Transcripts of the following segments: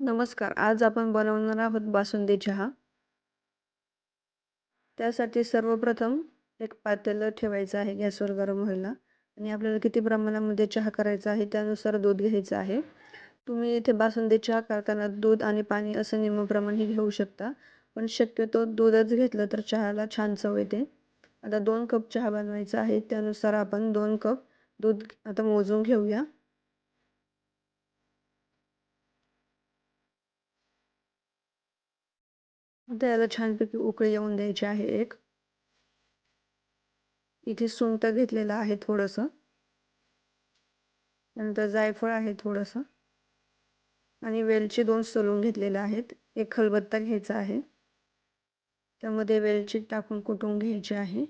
नमस्कार. आज आपण बनवणार आहोत बासुंदी चहा. त्यासाठी सर्वप्रथम एक पातेलं ठेवायचं आहे गॅसवर गरम व्हायला. आणि आपल्याला किती प्रमाणामध्ये चहा करायचा आहे त्यानुसार दूध घ्यायचं आहे. तुम्ही इथे बासुंदी चहा करताना दूध आणि पाणी असं निम्मप्रमाणे घेऊ शकता. पण शक्यतो दूधच घेतलं तर चहाला छान चव येते. आता दोन कप चहा बनवायचा आहे. त्यानुसार आपण दोन कप दूध आता मोजून घेऊया. आता याला छानपैकी उकळी येऊन द्यायची आहे एक. इथे सुंट घेतलेलं आहे थोडंसं. नंतर जायफळ आहे थोडंसं. आणि वेलची दोन सलून घेतलेले आहेत. एक खलबत्ता घ्यायचा आहे. त्यामध्ये वेलची टाकून कुटून घ्यायची आहे.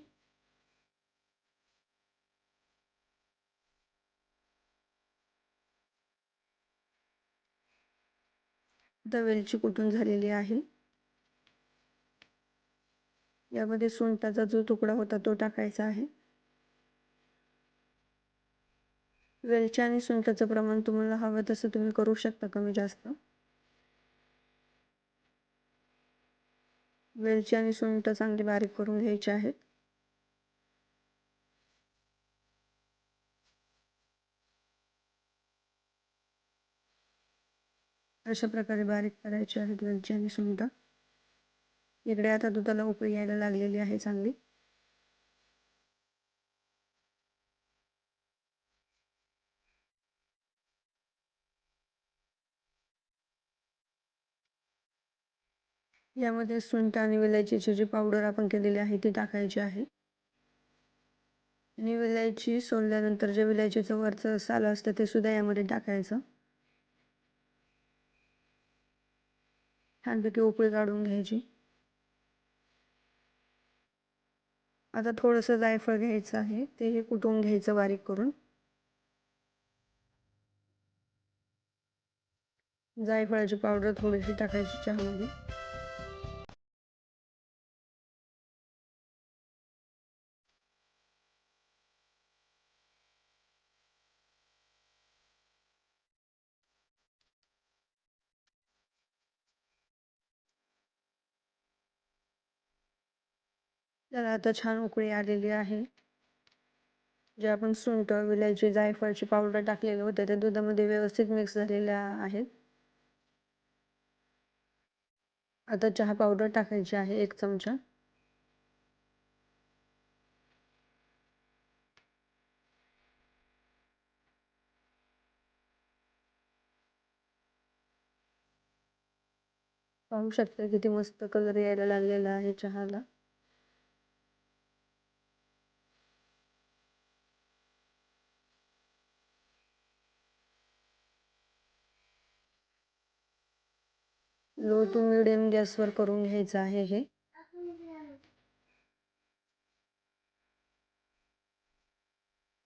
आता वेलची कुटून झालेली आहे. यामध्ये सुंटाचा जो तुकडा होता तो टाकायचा आहे. वेलची आणि सुंठाचं प्रमाण तुम्हाला हवं तसं तुम्ही करू शकता कमी जास्त. वेलची आणि सुंठ चांगली बारीक करून घ्यायची आहेत. अशा प्रकारे बारीक करायचे आहेत वेलची आणि सुंठ इकडे आता दुधाला उकळी यायला लागलेली आहे चांगली. यामध्ये सुंठ आणि विलायचीची जी पावडर आपण केलेली आहे ती टाकायची आहे. आणि विलायची सोलल्यानंतर जे विलायचीचं वरचं साल असतं ते सुद्धा यामध्ये टाकायचं. छानपैकी उकळी काढून घ्यायची. आता थोडंसं जायफळ घ्यायचं आहे. ते कुटून घ्यायचं बारीक करून. जायफळाची पावडर थोडीशी टाकायची चहामध्ये. त्याला आता छान उकळी आलेली आहे. जे आपण सुंट विलायची जायफळची पावडर टाकलेले होते त्या दुधामध्ये व्यवस्थित मिक्स झालेल्या आहेत. आता चहा पावडर टाकायची आहे एक चमचा. पाहू शकता किती मस्त कलर यायला लागलेला आहे चहाला. लो टू मिडियम गॅसवर करून घ्यायचं आहे हे.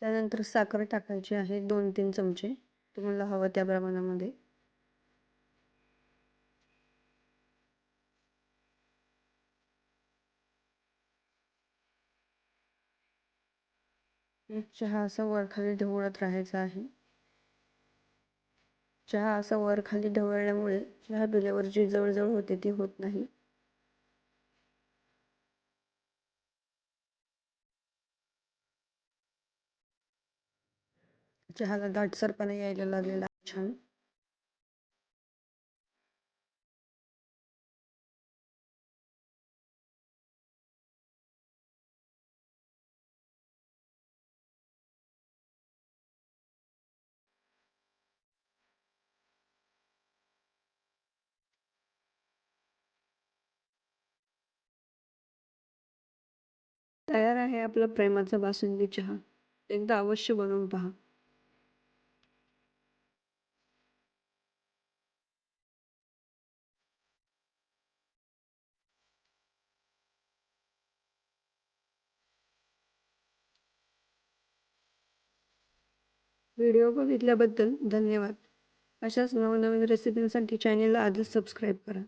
त्यानंतर साखर टाकायची आहे दोन तीन चमचे. तुम्हाला हवं त्या प्रमाणामध्ये. चहा असा वरखाली ढवळत राहायचा आहे. चहा असा वर खाली ढवळल्यामुळे चहा पिल्यावर जी जवळजवळ होते ती होत नाही. चहाला दाटसरपणा यायला लागलेला छान. तयार आहे आपला प्रेमाचा बासुंदी चहा. एकदा अवश्य बनवून पहा. व्हिडिओ बघितल्याबद्दल धन्यवाद. अशाच नवनवीन रेसिपींसाठी चॅनेलला आधीच सबस्क्राईब करा.